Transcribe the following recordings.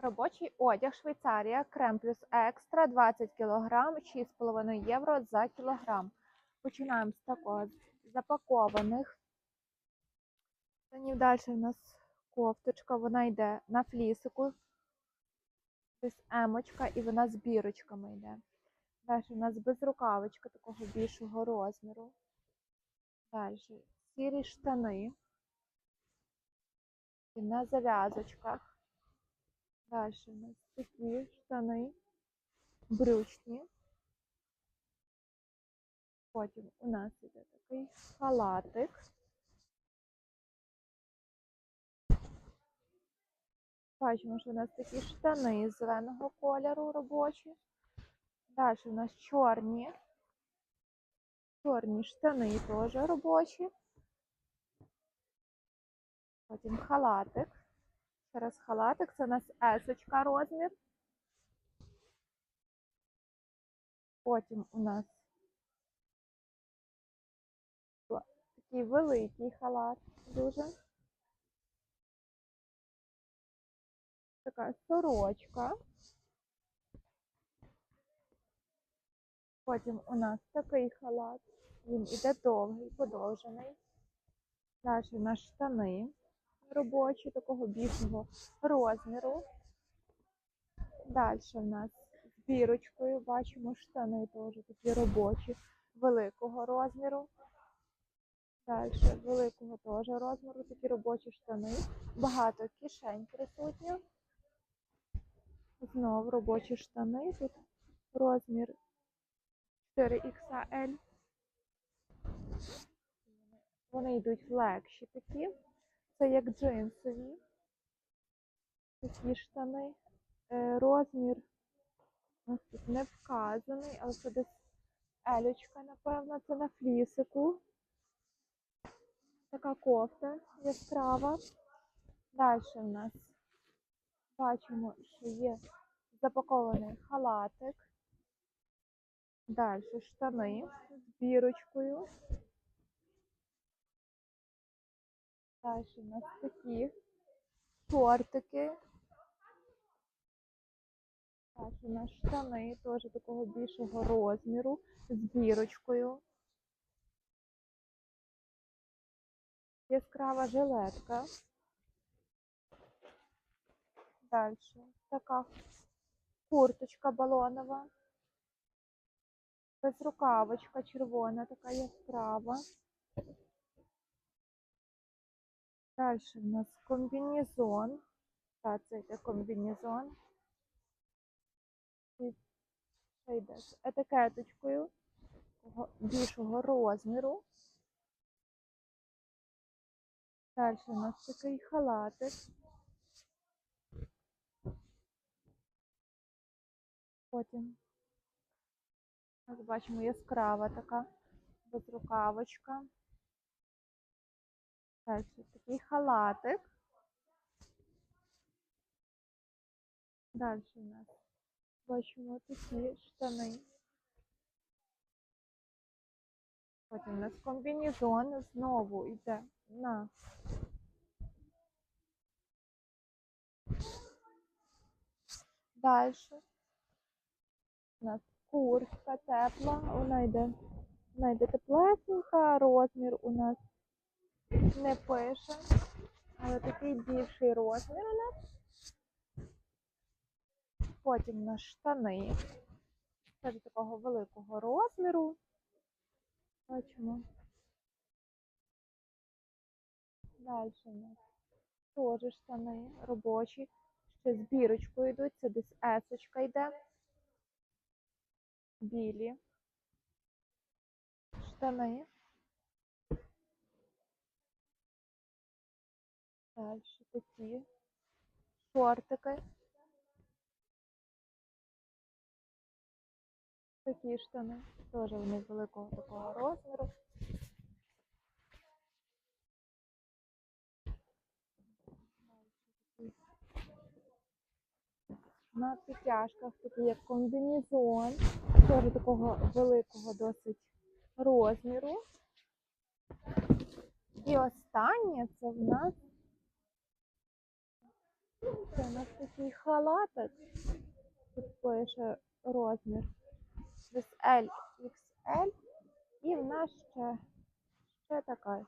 Робочий одяг Швейцарія, крем плюс екстра, 20 кг, 6,5 євро за кілограм. Починаємо з такого запакованих. Далі у нас кофточка, вона йде на флісику. Десь емочка і вона з бірочками йде. Далі у нас безрукавочка такого більшого розміру. Далі сірі штани. І на зав'язочках. Далі у нас такі штани брючні. Потім у нас іде такий халатик. Бачимо, що у нас такі штани зеленого кольору робочі. Далі у нас чорні. Чорні штани теж робочі. Потім халатик. Зараз халатик, це у нас есочка розмір. Потім у нас такий великий халат дуже. Така сорочка. Потім у нас такий халат. Він іде довгий, подовжений. Далі у нас штани робочі, такого більшого розміру. Далі у нас з бірочкою бачимо штани теж такі робочі, великого розміру. Далі великого теж розміру, такі робочі штани. Багато кишень присутньо. Знову робочі штани. Тут розмір 4XL. Вони йдуть легші такі. Це як джинсові. Такі штани. Е, Розмір у нас тут не вказаний, але це десь елючка, напевно, це на флісику. Така кофта яскрава. Далі в нас бачимо, що є запакований халатик. Далі штани з бірочкою. Далі у нас такі шортики. Далі у нас штани теж такого більшого розміру з бірочкою. Яскрава жилетка. Далі така курточка балонова. Безрукавочка червона, така яскрава. Далі в нас комбінезон. Так, це йде комбінезон. І ще йде етикеточкою більшого розміру. Далі у нас такий халатик. Потім бачимо яскрава така безрукавочка. Далі такий халатик. Далі у нас бачимо такі штани. Потім у нас комбінезон знову йде на Далі у нас куртка тепла, вона йде, вона йде теплесенька, розмір у нас не пише, але такий більший розмір у нас. Потім у нас штани. Теж такого великого розміру. Бачимо. Далі у нас теж штани робочі. Ще з бірочкою йдуть. Це десь есочка йде. Білі. Штани. Далі такі шортики. Такі штани. Теж вони великого такого розміру. На підтяжках такий як комбінезон. Теж такого великого досить розміру. І останнє це в нас Це у нас такий халатик. Тут пише розмір. Десь L, XL. І в нас ще, ще така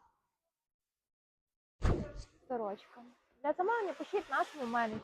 сорочка. Для замовлення пишіть нашому менеджеру.